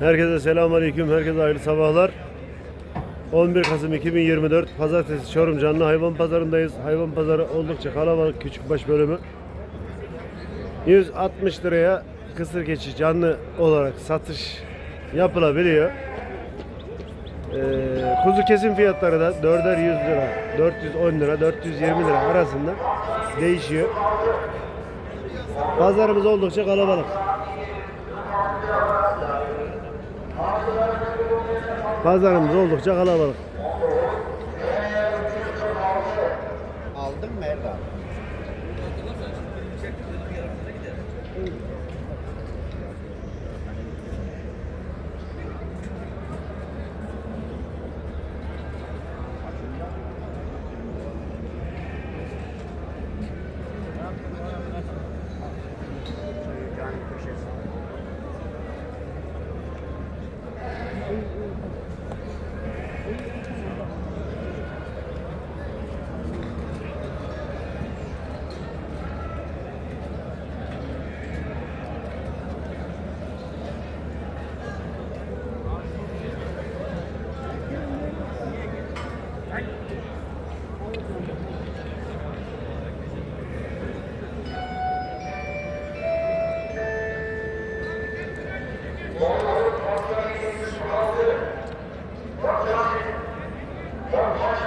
Herkese selamünaleyküm. Herkese hayırlı sabahlar. 11 Kasım 2024 Pazartesi Çorum Canlı Hayvan Pazarındayız. Hayvan pazarı oldukça kalabalık küçükbaş bölümü. 160 liraya kısır keçi canlı olarak satış yapılabiliyor. Ee, kuzu kesim fiyatları da 4'er 100 lira, 410 lira, 420 lira arasında değişiyor. Pazarımız oldukça kalabalık. Pazarımız oldukça kalabalık. Vamos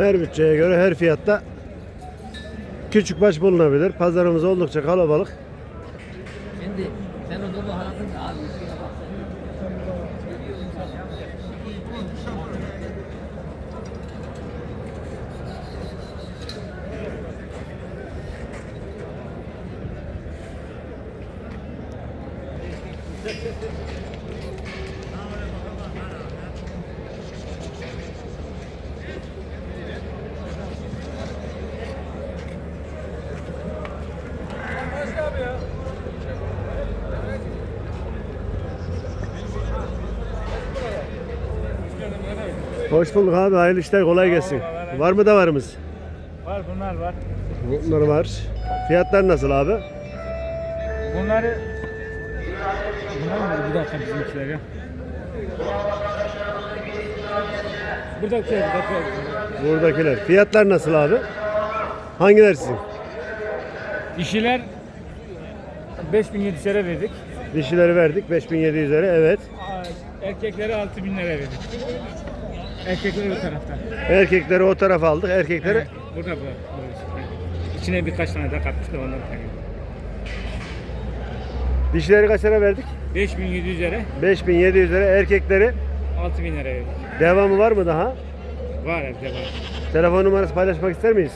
Her bütçeye göre her fiyatta küçük baş bulunabilir. Pazarımız oldukça kalabalık. Şimdi sen o da abi. Hoş bulduk abi. Hayırlı işler kolay gelsin. Var mı da varımız? Var bunlar var. Bunlar var. Fiyatlar nasıl abi? Bunları Bunlar mı? Bir dakika bizimkiler ya. Buradakiler, buradakiler. Buradakiler. Fiyatlar nasıl abi? Hangiler sizin? Dişiler 5700 lira verdik. Dişileri verdik 5700 lira. Evet. Aa, Erkekleri 6000 lira verdik. Erkekleri bu tarafta. Erkekleri o tarafa aldık. Erkekleri Evet, burada bu. burası. İçine birkaç tane daha katmışlar onları takıyor. dişileri kaç lira verdik? 5700 lira 5700 lira. Erkekleri 6000 lira verdik. devamı var mı daha? Var evde var. Telefon numarası paylaşmak ister miyiz?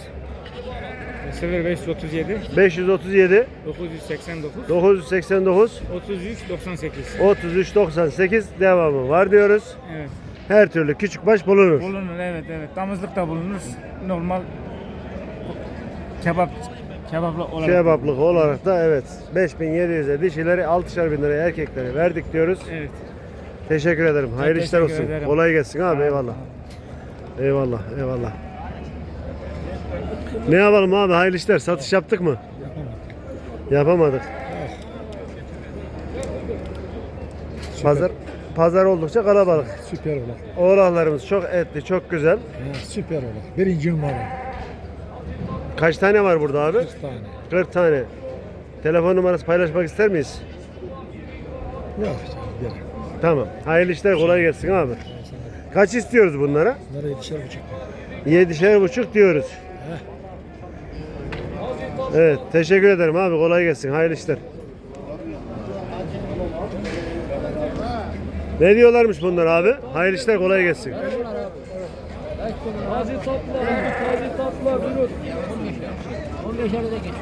0537 537 989 989 33 98. 33 98 devamı var diyoruz. Evet. Her türlü küçük baş bulunur. Bulunur evet evet. Damızlık da bulunur. Normal kebap kebapla olarak. Kebaplık olarak da evet 5700'e dişileri 6'şer bin liraya erkekleri verdik diyoruz. Evet. Teşekkür ederim. Hayırlı işler olsun. ederim. Kolay gelsin abi eyvallah. Eyvallah eyvallah. Ne yapalım abi hayırlı işler satış yaptık mı? Yapamadık. Pazar pazar oldukça kalabalık. Süper olur. Oğlaklarımız çok etli, çok güzel. Evet, süper olur. Birinci numara. Kaç tane var burada abi? 40 tane. 40 tane. Telefon numarası paylaşmak ister miyiz? Yok gel. Tamam. Hayırlı işler kolay gelsin abi. Kaç istiyoruz bunlara? Bunlara yetişer buçuk. Yedişer buçuk diyoruz. Evet teşekkür ederim abi kolay gelsin hayırlı işler. Ne diyorlarmış bunlar abi? Hayırlı işler kolay gelsin. Taze tatlı, taze tatlı buyurun. 15 lirada geçiyor.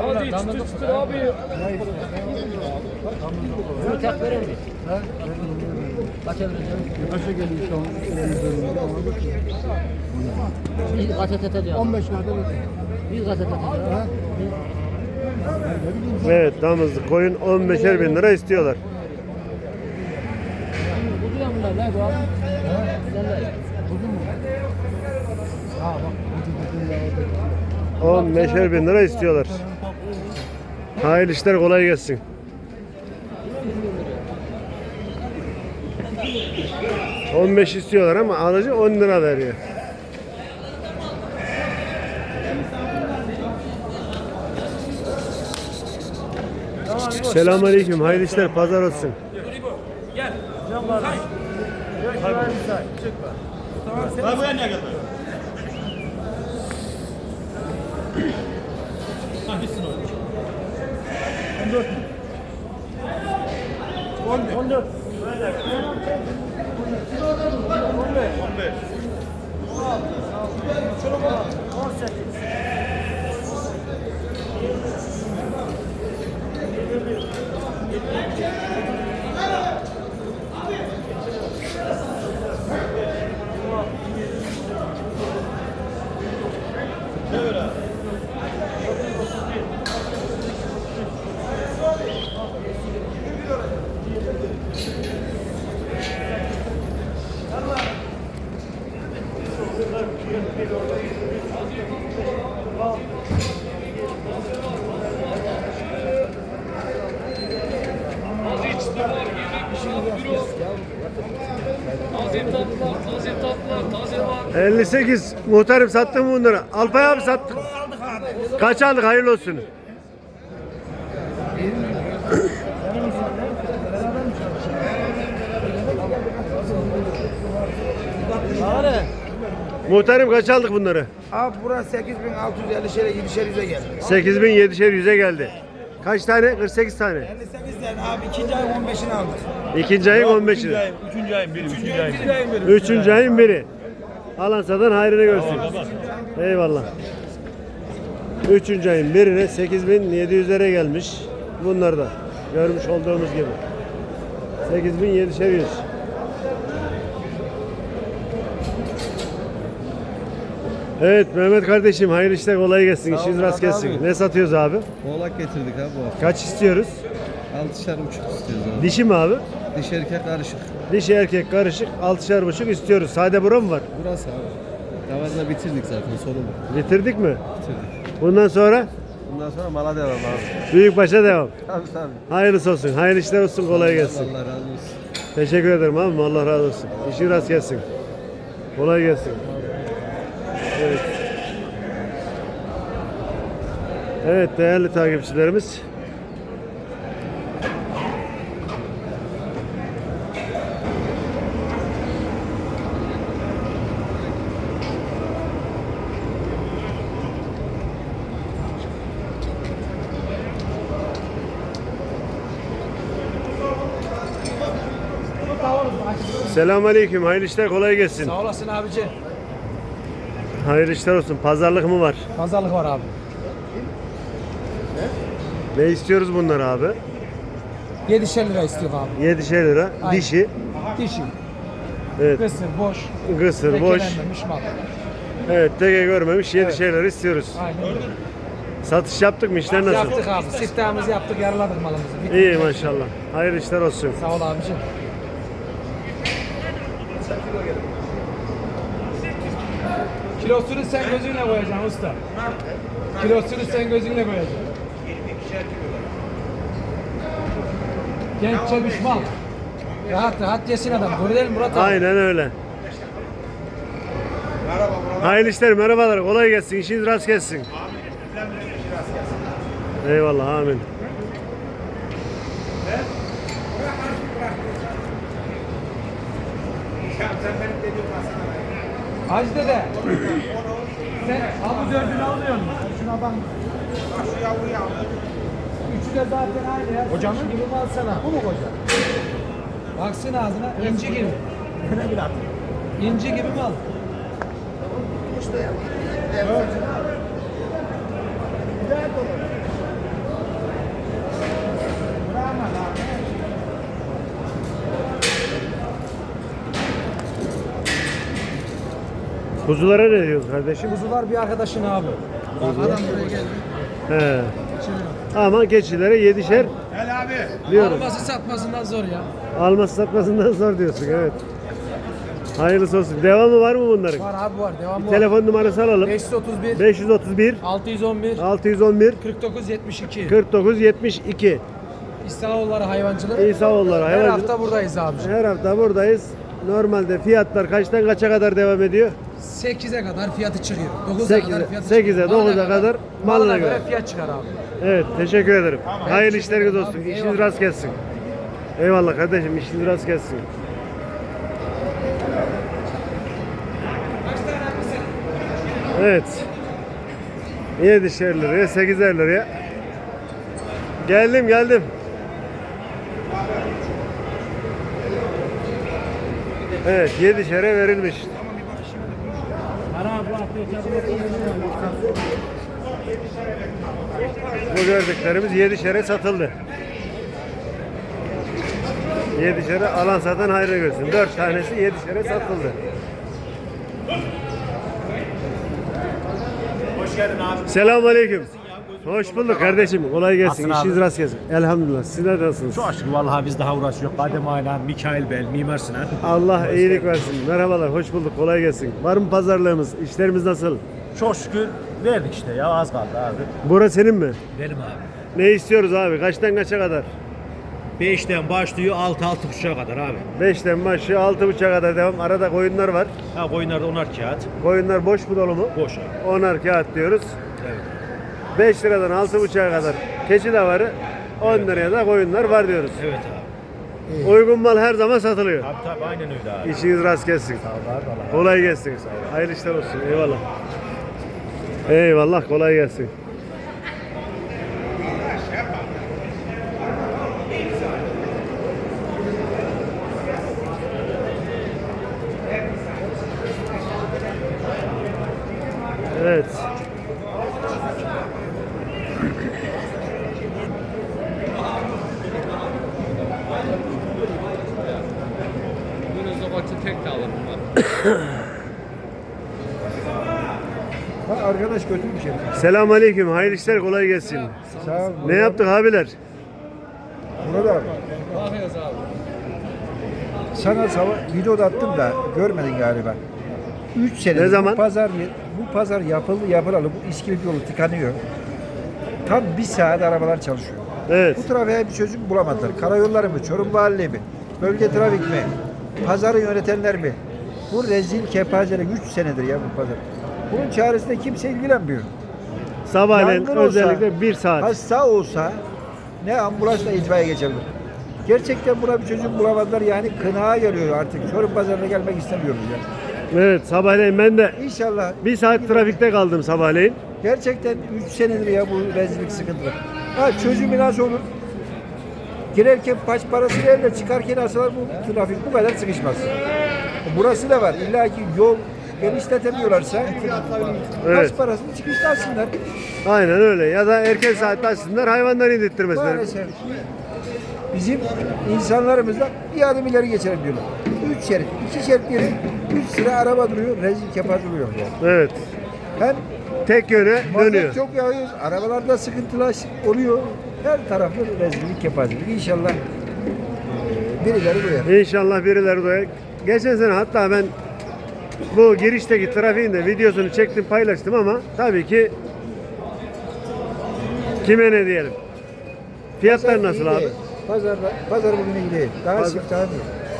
Hadi çıtır çıtır abi. Bunu tek verir mi? Kaça vereceğim? Kaça geliyor işte onun Bir gazete atacağım. 15 lirada verir. Bir gazete atacağım. Ha? Ne bileyim Evet damızlık koyun 15'er bin lira istiyorlar. Buluyor mu lan? Ne bu abi? Sen de. buldun mu? Ha bak. bu da dedim ya, orada. 15'er bin lira istiyorlar. Hayırlı işler kolay gelsin. On beş istiyorlar ama alıcı 10 lira veriyor. Selamünaleyküm. Hayırlı işler. Pazar olsun. 15. 15. 16. 18. 58 muhtarım sattın mı bunları? Alpay abi sattık. Kaç aldık hayırlı olsun. Muhtarım kaç aldık bunları? Abi burası 8650 şere 7'şer yüze geldi. 8000 7'şer 100'e geldi. Kaç tane? 48 tane. 58 tane abi ikinci ayın 15'ini aldık. İkinci ayın 15'ini. Üçüncü ayın biri, üçüncü ayın biri. Üçüncü ayın biri. Alan satan hayrını görsün. Eyvallah. Üçüncü ayın birine 8700'lere gelmiş. Bunlar da görmüş olduğumuz gibi. 8700'er 100. Evet Mehmet kardeşim hayırlı işler kolay gelsin. İşiniz rast gelsin. Ne satıyoruz abi? Oğlak getirdik abi bu hafta. Kaç istiyoruz? Altışar buçuk istiyoruz abi. Dişi mi abi? Diş erkek karışık. Dişi erkek karışık 6'şar buçuk istiyoruz. Sade bura mı var? Burası abi. Davazda bitirdik zaten sonu bu. Bitirdik mi? Bitirdik. Bundan sonra Bundan sonra mala devam abi. büyükbaşa devam. Tabii tabii. Hayırlısı olsun. Hayırlı işler olsun. Kolay gelsin. Allah razı olsun. Teşekkür ederim abi. Allah razı olsun. İşin rast gelsin. Kolay gelsin. Evet. Evet değerli takipçilerimiz. Selamun Aleyküm. Hayırlı işler kolay gelsin. Sağ olasın abici. Hayırlı işler olsun. Pazarlık mı var? Pazarlık var abi. Ne istiyoruz bunlar abi? 7'şer lira istiyor abi. 7'şer lira. Aynen. Dişi. Dişi. Evet. Kısır, boş. Kısır, boş. Lekelenmemiş mal. Evet. Teke görmemiş 7'şer lira istiyoruz. Aynen öyle. Satış yaptık mı? İşler nasıl? Yaptık abi. Siftahımızı yaptık, yaraladık malımızı. Bitti. İyi maşallah. Hayırlı işler olsun. Sağ ol abicim. Kilosunu sen gözünle koyacaksın usta. Kilosunu sen gözünle koyacaksın. Genç çeviş mal. Rahat rahat yesin adam. Doğru değil mi Murat abi? Aynen öyle. Hayırlı işler, merhabalar. Kolay gelsin. İşiniz rast gelsin. Eyvallah, amin. Hacı dede. Sen abi dördünü almıyor musun? Şuna bak. Şu yavruyu al. Üçü de zaten aynı ya. Hocam gibi mi alsana? Bu mu koca? Baksın ağzına. inci gibi. Ne bir İnci gibi mi al? Kuzulara ne diyorsun kardeşim? Kuzular bir arkadaşın abi. Bak adam buraya geldi. He. Ama keçilere yedişer diyorum. Alması satmasından zor ya. Alması satmasından zor diyorsun evet. Hayırlısı olsun. Devamı var mı bunların? Var abi var. Devam var. Telefon numarası alalım. 531 531 611 611 49 72. 49 72 İslamoğulları hayvancılık. İsaoğulları Her hayvancılık. hafta buradayız abi. Her hafta buradayız. Normalde fiyatlar kaçtan kaça kadar devam ediyor? 8'e kadar fiyatı çıkıyor. 9'a 8'e kadar fiyatı 8'e, çıkıyor. 9'a kadar malına göre. fiyat çıkar abi. Evet teşekkür ederim. Hayırlı işleriniz olsun. Abi, İşiniz eyvallah. rast gelsin. Eyvallah kardeşim işiniz rast gelsin. Evet. 7'şer liraya, 8'er liraya. Geldim geldim. Evet 7'şere verilmiş. Bu gördüklerimiz 7'şere satıldı. 7'şere alan satan hayrı görsün. 4 tanesi 7'şere satıldı. Hoş geldin abi. Selamun aleyküm. Hoş bulduk kardeşim. Kolay gelsin. Nasılsın İşiniz rast gelsin. Elhamdülillah. Sizler nasılsınız? Çok şükür vallahi biz daha uğraşıyor. Kadem Aylan, Mikail Bel, Mimar Sinan. Allah iyilik versin. Merhabalar. Hoş bulduk. Kolay gelsin. Var mı pazarlığımız? İşlerimiz nasıl? Çok şükür verdik işte ya az kaldı abi. Bura senin mi? Benim abi. Ne istiyoruz abi? Kaçtan kaça kadar? 5'ten başlıyor 6-6.5'a kadar abi. 5'ten başlıyor 6.5'a kadar devam. Arada koyunlar var. Ha koyunlarda 10'ar kağıt. Koyunlar boş mu dolu mu? Boş abi. Onar kağıt diyoruz. Evet. 5 liradan 6.5'a kadar keçi de var. 10 liraya da koyunlar var diyoruz. Evet abi. Uygun mal her zaman satılıyor. Tabii tabii aynen öyle abi. İşiniz rast gelsin. Sağ ol abi. Kolay gelsin. Hayırlı işler olsun. Eyvallah. Eyvallah kolay gelsin. Evet. Bunun zamanı tek de alırım ben. Herif. Selamun aleyküm. Hayırlı işler kolay gelsin. Sağ ol. Ne yaptık abiler? Murat abi. Sana sabah video da attım da görmedin galiba. 3 senedir Ne zaman? bu pazar bu pazar yapıldı yapılalı bu iskelet yolu tıkanıyor. Tam bir saat arabalar çalışıyor. Evet. Bu trafiğe bir çözüm bulamadılar. Karayolları mı, Çorum Valiliği mi, bölge trafik mi, pazarı yönetenler mi? Bu rezil kepazelik 3 senedir ya bu pazar. Bunun çaresinde kimse ilgilenmiyor. Sabahleyin Yangın olsa, özellikle bir saat. Hasta olsa ne ambulansla itfaiye geçebilir. Gerçekten buna bir çözüm bulamadılar yani kınağa geliyor artık. Çorum pazarına gelmek istemiyoruz ya. Evet sabahleyin ben de İnşallah bir saat trafikte kaldım sabahleyin. gerçekten 3 senedir ya bu rezillik sıkıntılı. Ha çözümü nasıl olur? Girerken paç parası verirler, çıkarken aslında bu trafik bu kadar sıkışmaz. Burası da var. İlla ki yol genişletemiyorlarsa Evet. paç parasını çıkışlasınlar. Aynen öyle. Ya da erken saatte açsınlar hayvanları indirttirmesinler. Maalesef bizim insanlarımızda bir adım ileri geçelim diyorlar. Üç şerit, iki şerit yeri, üç sıra araba duruyor, rezil kepaz duruyor. Yani. Evet. Hem Tek yöne dönüyor. çok yağıyor, arabalarda sıkıntılar oluyor. Her taraflı rezillik kepazelik. İnşallah e, birileri duyar. İnşallah birileri doyar. Geçen sene hatta ben bu girişteki trafiğin de videosunu çektim paylaştım ama tabii ki kime ne diyelim. Fiyatlar nasıl iyi abi? değil. Pazarda, pazar bugün iyi değil. Daha Pazar- siftahı yok.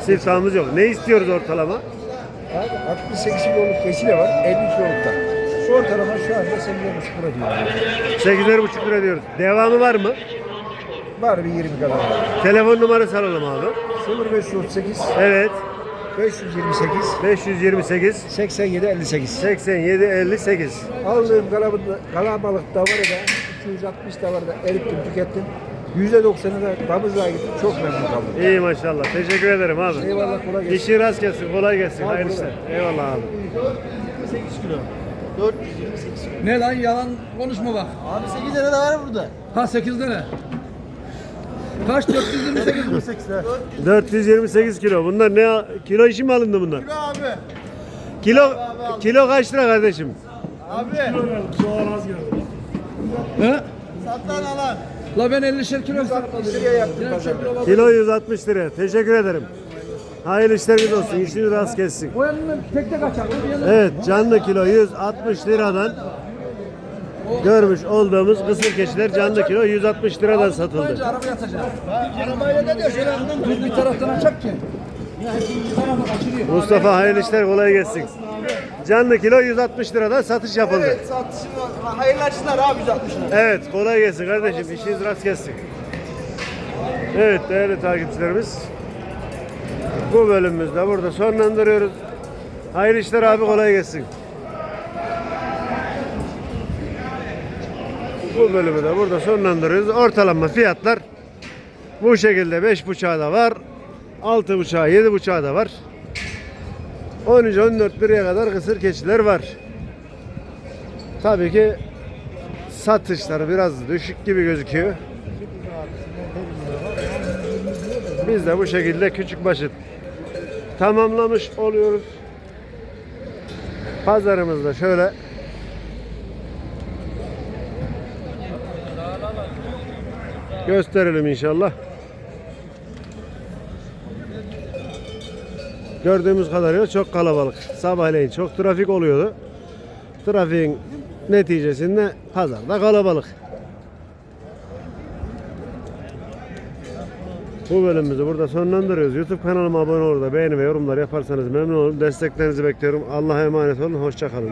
Siftahımız yok. Ne istiyoruz ortalama? Abi 68 kiloluk keçi de var, 50 kiloluk da. Ortalama şu anda 8,5 lira diyor. 8,5 lira diyoruz. Devamı var mı? Var bir 20 kadar. Telefon numarası alalım abi. 0538 Evet. 528 528 87 58. 87 58. Aldığım kalabalık, kalabalık davarı da 260 davarı da erittim tükettim. %90'ı da damızlığa gittim. Çok memnun kaldım. İyi maşallah. Teşekkür ederim abi. Eyvallah kolay gelsin. İşin rast gelsin. Kolay gelsin. Ol, Hayırlı kolay. işler. Eyvallah abi. Ne lan yalan konuşma bak. Abi 8 tane de var burada. Ha 8 tane. Kaç 428 mi? 428 kilo. Bunlar ne kilo işi mi alındı bunlar? Abi. Kilo kilo kaç lira kardeşim? La ben 50'şer kilo yaptım. Kilo 160 lira. Teşekkür ederim. Hayırlı işleriniz olsun. İşiniz rast kessin. O yanından tek tek yanından Evet canlı kilo 160 liradan görmüş olduğumuz kısır keçiler canlı kilo 160 liradan satıldı. arabaya atacağız. Arabayla da diyor şöyle Dur bir taraftan açak ki. Mustafa hayırlı işler kolay gelsin. Canlı kilo 160 liradan satış yapıldı. Satışım hayırlı açılar abi 160 lira. Evet kolay gelsin kardeşim. İşiniz rast gelsin. Evet değerli takipçilerimiz. Bu bölümümüzde burada sonlandırıyoruz. Hayırlı işler abi kolay gelsin. Bu bölümü de burada sonlandırıyoruz. Ortalama fiyatlar bu şekilde 5.5'a da var. 6.5'a 7.5'a da var. 13-14 liraya kadar kısır keçiler var. Tabii ki satışları biraz düşük gibi gözüküyor. Biz de bu şekilde küçük başı tamamlamış oluyoruz. Pazarımızda şöyle gösterelim inşallah. Gördüğümüz kadarıyla çok kalabalık. Sabahleyin çok trafik oluyordu. Trafiğin neticesinde pazarda kalabalık. Bu bölümümüzü burada sonlandırıyoruz. YouTube kanalıma abone olur da beğeni ve yorumlar yaparsanız memnun olurum. Desteklerinizi bekliyorum. Allah'a emanet olun. Hoşça kalın.